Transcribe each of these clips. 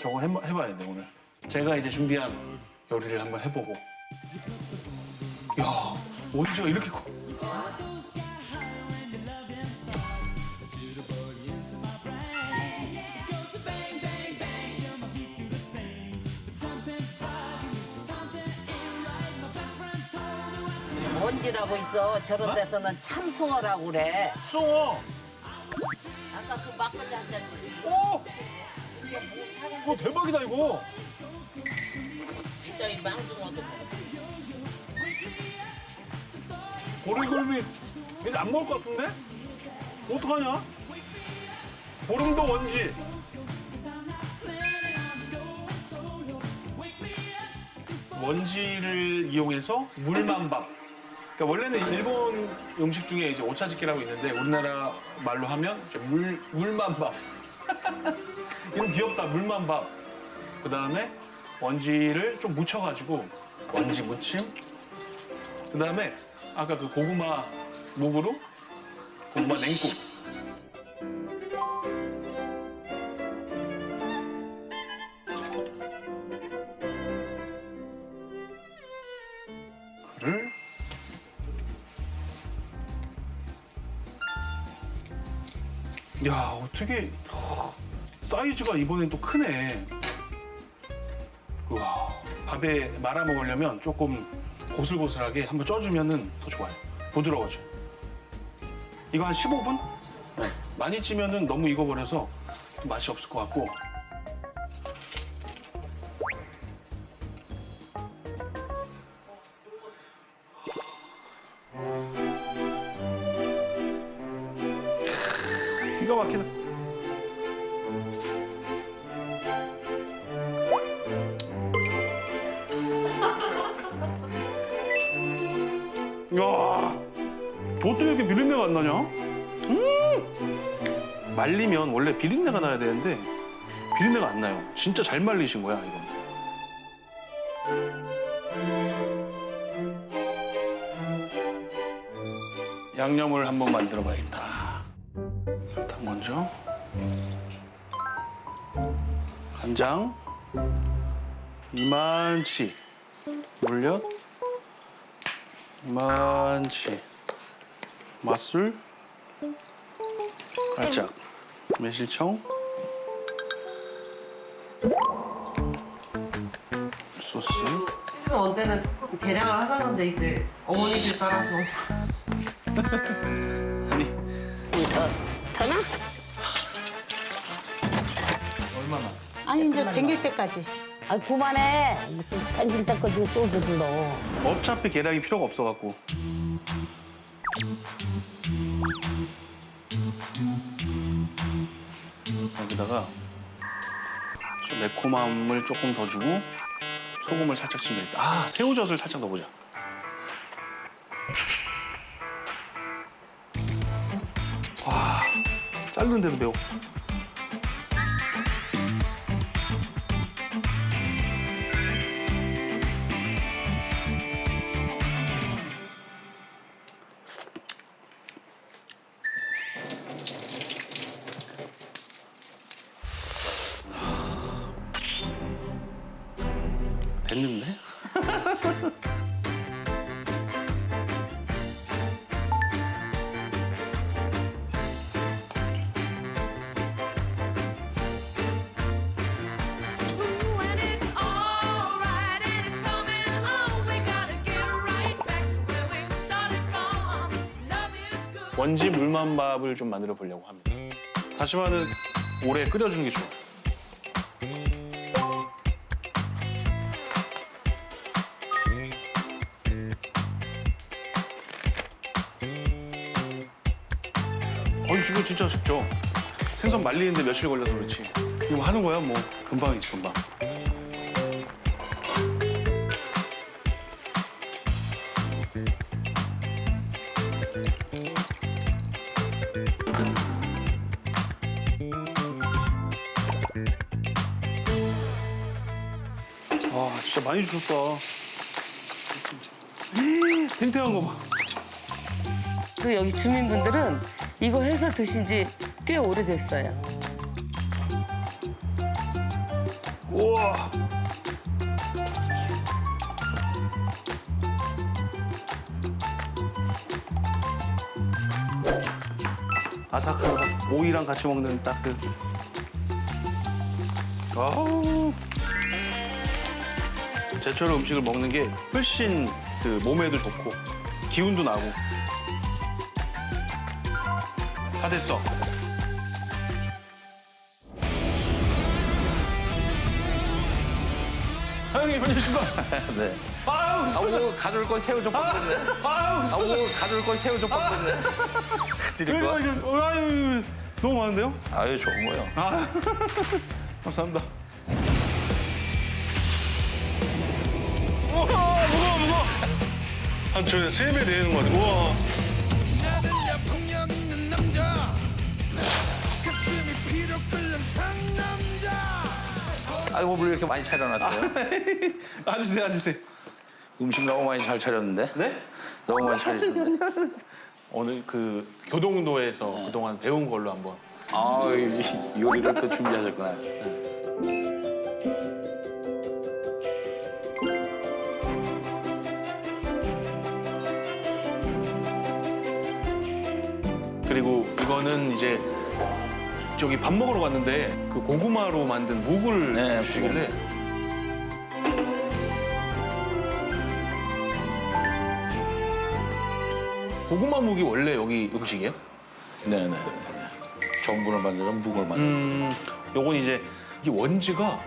저거 해봐, 해봐야 돼 오늘. 제가 이제 준비한 요리를 한번 해보고. 야 원지가 이렇게 커. 뭔지라고 있어. 저런 데서는 참숭어라고 그래. 숭어. 아까 그 막걸리 한 잔. 오. 오 대박이다 이거. 진짜 이 망둥어도 먹어. 보리굴비 얘네 안 먹을 것 같은데? 어떡하냐? 보름도 원지. 원지를 이용해서 물만밥. 그러니까 원래는 일본 음식 중에 이제 오차즈키라고 있는데 우리나라 말로 하면 이제 물 물만밥. 이름 귀엽다 물만 밥. 그 다음에 원지를 좀 묻혀가지고 원지 무침. 그 다음에 아까 그 고구마 묵으로 고구마 냉국. 그를 야 어떻게 허, 사이즈가 이번엔 또 크네. 우와 밥에 말아 먹으려면 조금 고슬고슬하게 한번 쪄주면은 더 좋아요. 부드러워져. 이거 한 15분? 네. 많이 찌면은 너무 익어버려서 또 맛이 없을 것 같고. 기가 막히다. 안 나냐? 음! 말리면 원래 비린내가 나야 되는데 비린내가 안 나요. 진짜 잘 말리신 거야, 이건. 양념을 한번 만들어 봐야겠다. 설탕 먼저. 간장. 이만치. 물엿. 많지 맛술 살짝 매실청 소스 시즌 원 때는 개량을 하셨는데 이제 어머니들 따라서 아니 더나? 얼마나 아니 이제 쟁길 때까지. 아 그만해. 무슨 쟁길 때까지 또 들러. 어차피 계량이 필요가 없어갖고 좀 매콤함을 조금 더 주고 소금을 살짝 치면 되겠다. 아 새우젓을 살짝 넣어보자. 와 자르는데도 매워 원지 물만밥을 좀 만들어 보려고 합니다. 다시마는 오래 끓여주는 게 좋아. 어 진짜 쉽죠. 생선 말리는데 며칠 걸려서 그렇지. 이거 하는 거야 뭐 금방이지 금방. 와 진짜 많이 주셨다. 탱탱한 거 봐. 그 여기 주민분들은 이거 해서 드신 지 꽤 오래됐어요. 우와. 아삭한 오이랑 같이 먹는 딱 그. 아우. 제철 음식을 먹는 게 훨씬 그 몸에도 좋고 기운도 나고. 다 됐어. 아, 형님, 안녕하십니까? 네. 아유, 아, 오늘 가져올 건 새우 좀. 아유, 아, 오늘 가져올 건 새우 좀 볶았네. 드릴 거? 이거, 이거, 아유, 너무 많은데요? 아유, 좋은 거요. 아, 감사합니다. 우와, 무거워, 무거워. 한 저희 세배 되는 것 같아요. 우와. 아이고, 물 이렇게 많이 차려놨어요. 앉으세요, 앉으세요. 음식 너무 많이 잘 차렸는데? 네? 너무 많이 차리셨는데? 오늘 그 교동도에서 그동안 배운 걸로 한번. 아, 이 요리를 또 준비하셨구나. 그리고 이거는 이제 저기 밥 먹으러 갔는데 그 고구마로 만든 묵을 네, 주시길래 고구마 묵이 원래 여기 음식이에요? 네네. 전분을 만들어 묵을 만들어. 음, 요건 이제 이게 원지가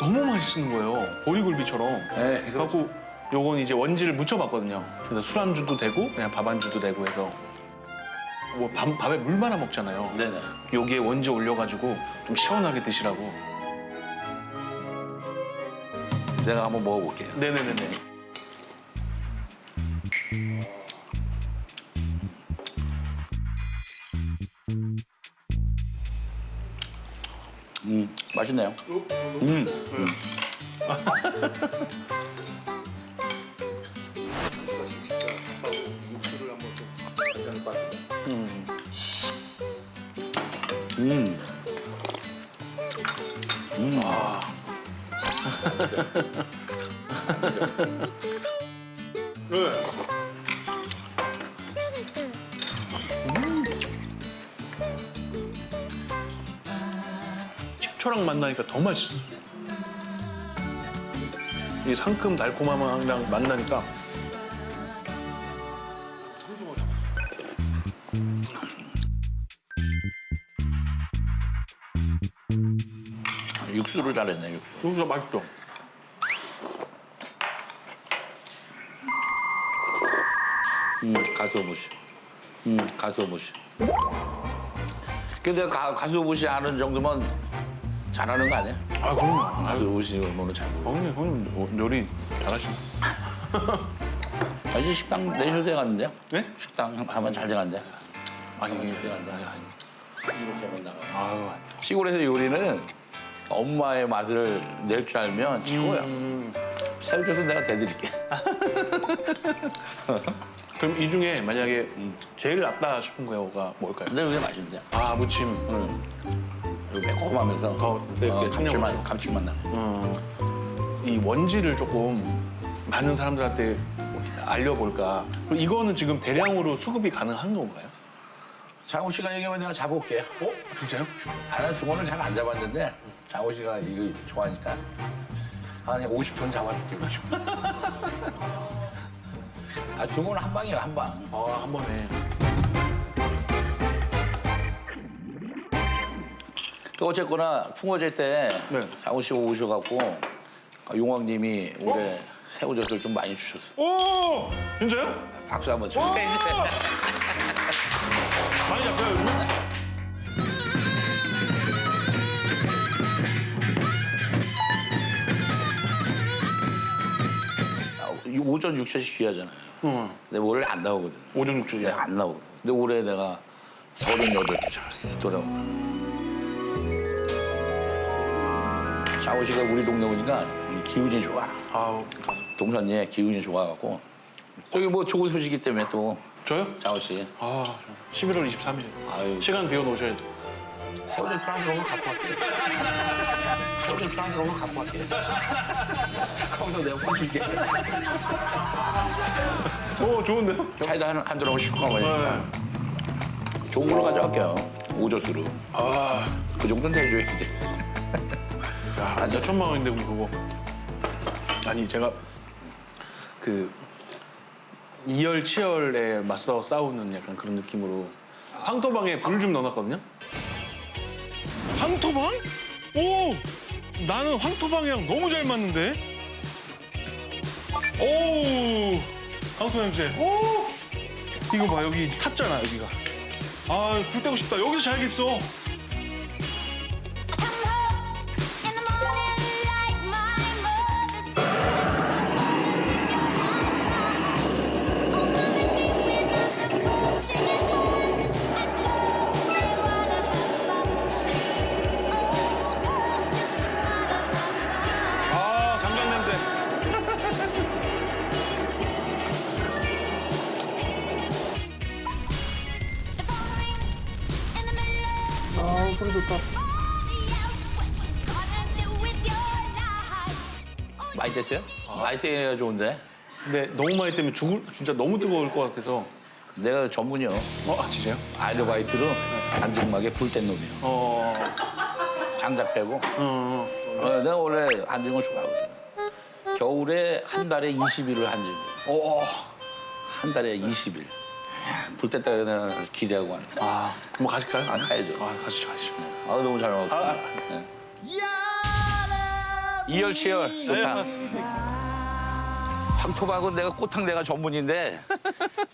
너무 맛있는 거예요. 보리굴비처럼. 네, 그래갖고 요건 이제 원지를 묻혀봤거든요. 그래서 술안주도 되고 그냥 밥안주도 되고 해서 뭐 밥, 밥에 물 말아 먹잖아요. 네네. 여기에 원지 올려가지고 좀 시원하게 드시라고. 내가 한번 먹어볼게요. 네네네네. 음, 맛있네요. 음, 음. 음. 네. 식초랑 만나니까 더 맛있어. 이 상큼 달콤함이랑 만나니까 육수를 잘했네, 육수. 진짜 맛있죠. 음, 가수오부시. 음, 가수오부시. 근데 가, 가수오부시 아는 정도면 잘하는 거 아니야? 아 그럼 가수오부시 뭐는 잘. 모르고. 형님 형님 요리 잘하시네. 아, 이제 식당 내셔도 돼갔는데요? 네? 식당 하면 잘 돼간대. 아니 잘 아니 돼간다. 아니. 이렇게 하면 나가. 아유 시골에서 요리는 엄마의 맛을 낼 줄 알면 최고야. 음. 새우젓은 내가 대드릴게. 그럼 이 중에 만약에 제일 낫다 싶은 거가 뭘까요? 근데 그게 맛있는데. 아 무침. 응. 이거 매콤하면서 어, 네, 이렇게 청양고추. 감칠맛, 감칠맛 나. 어, 이 원지를 조금 많은 사람들한테 알려볼까. 그리고 이거는 지금 대량으로 수급이 가능한 건가요? 장호 씨가 얘기하면 내가 잡아올게. 어? 진짜요? 나는 중어는 잘안 잡았는데 장호 씨가 이거 좋아하니까 한 50톤 잡아줄게. 50톤. 아 중어는 한 방이야 한 방. 아, 한 번에. 그 어쨌거나 풍어제 때 네. 장호 씨 오셔갖고 용왕님이 올해 새우젓을 좀 많이 주셨어. 오! 진짜요? 박수 한번? 이 오전 육젓이 귀하잖아요. 응. 근데 원래 안 나오거든. 오전 육즙이. 내가 안 나오거든. 근데 올해 내가 서른여덟 개 잡았어. 돌아오. 장호 씨가 우리 동네 오니까 이 기운이 좋아. 아우, 동선에 기운이 좋아갖고 저기 뭐 좋은 소식이 때문에 또 저요? 장호 씨 아, 11월 23일. 아유. 시간 비워 놓으셔야 돼. 새우젓 술한 병을 갖고 왔대. 거기 사는 오면 갖고 갈게. 거기서 내가 퍼줄게. 오 좋은데요? 사이다 한, 한 드럼 싣고 가면 좋은 걸로 가져갈게요. 오저수로. 아, 그 정도는 대줘야지. 야, 몇 천만 원인데 그거. 아니 제가 그 이열 치열에 맞서 싸우는 약간 그런 느낌으로 황토방에 불을 좀 넣어놨거든요. 황토방? 오, 나는 황토방이랑 너무 잘 맞는데. 오, 황토 냄새. 오, 이거 봐 여기 탔잖아 여기가. 아, 불 떼고 싶다. 여기서 자야겠어. 많이 뗐어요? 많이 떼야 좋은데. 근데 너무 많이 때문에 죽을 진짜 너무 뜨거울 것 같아서. 내가 전문이요. 어, 아, 진짜요? 아르바이트로 안정막에 불 뗀 놈이요. 어, 장작 패고. 어, 어. 어, 내가 원래 한증을 좋아하거든. 겨울에 한 달에 20일을 한증. 어, 어. 한 달에 20일. 불 뗐다 내가 기대하고 하는. 아, 뭐 가실까요? 아, 가야죠. 아, 가시죠, 가시죠. 아 너무 잘 먹었어. 아. 네. 이열 치열 좋다. 황토박은 내가 꽃탕 내가 전문인데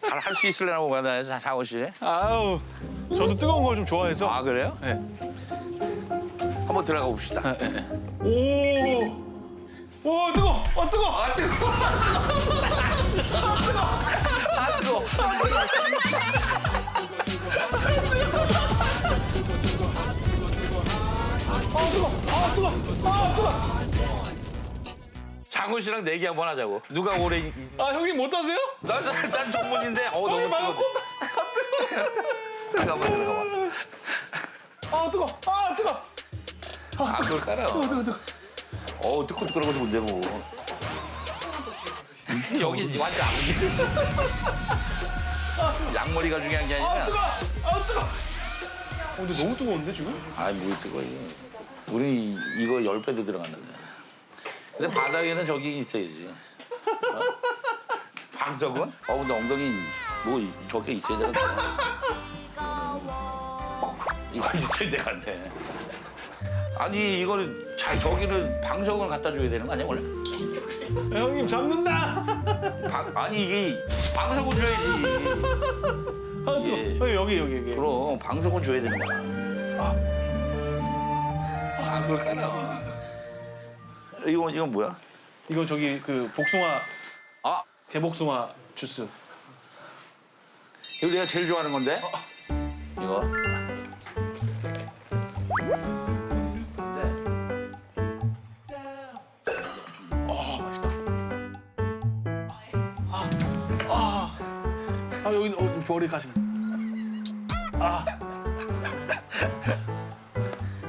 잘 할 수 있을려나 보다 장원 씨. 아우, 저도 뜨거운 걸 좀 좋아해서. 아 그래요? 네. 한번 들어가 봅시다. 오, 오, 뜨거, 어, 뜨거. 아 뜨거. 아 뜨거. 장훈 씨랑 내기 한번 하자고. 누가 오래 이- 이- 아, 형님 못 하세요? 난, 난 전문인데 어 너무 형님 말고 뜨거. 들어가봐 들어가봐. 아, 뜨거, 아, 뜨거. 아 그걸 깔아. 뜨거, 뜨거, 뜨거. 어 뜨끈뜨끈한 것도 뭔데 뭐. 여기 완전 악기. 양머리가 중요한 게 아, 아니라. 뜨거, 아, 뜨거. 어, 근데 너무 뜨거운데 지금? 아이 뭐 뜨거 이거. 우리 이- 이거 열 배도 들어갔는데. 근데 바닥에는 저기 있어야지. 어? 방석은? 어 근데 엉덩이 뭐 저게 있어야 되는데. 이거 있어야 되는데. 아니 이거는 잘 저기는 방석을 갖다 줘야 되는 거 아니야 원래? 야, 형님 잡는다. 방, 아니 이게 방석은 줘야지. 아, 뜨거. 예. 형님 여기, 여기, 여기. 그럼 방석은 줘야 되는 거야. 아, 그걸 깔아. 이거 이건 뭐야? 이거 저기 그 복숭아, 아, 개복숭아 주스. 이거 내가 제일 좋아하는 건데. 이거. 아, 맛있다. 아, 아 여기 어, 머리 가시면.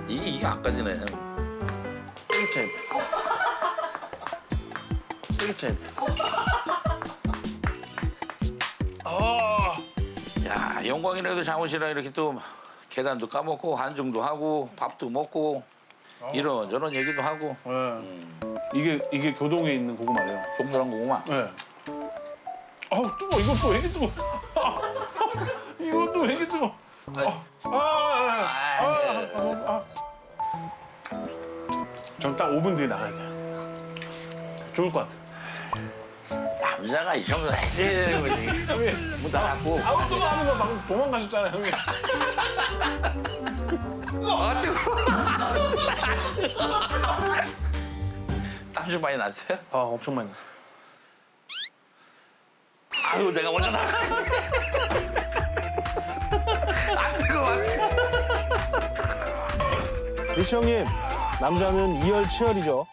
이게 이게 아까 전에 세기 세기차임. 아, 야 영광이라도 장훈 씨랑 이렇게 또 계단도 까먹고 한정도 하고 밥도 먹고 이런 저런 얘기도 하고 네. 이게 이게 교동에 있는 고구마래요. 동그란 고구마. 네. 아우 뜨거 이것도 왜 이렇게 뜨거? 이것도 왜 이렇게 뜨거? 아, 아, 아, 아, 아. 전딱 5분 뒤에 나가야 돼요. 좋을 것 같아. 남자가 이 정도 해야 되는 거지. 형님, 문 닫았고. 뜨거 하면서 막 도망가셨잖아요, 형님. 아 뜨거. 땀좀 많이 났어요? 아 엄청 많이 났어. 아유 내가 먼저 나가. 아 뜨거. 아 뜨거. 리치 형님, 남자는 이열치열이죠.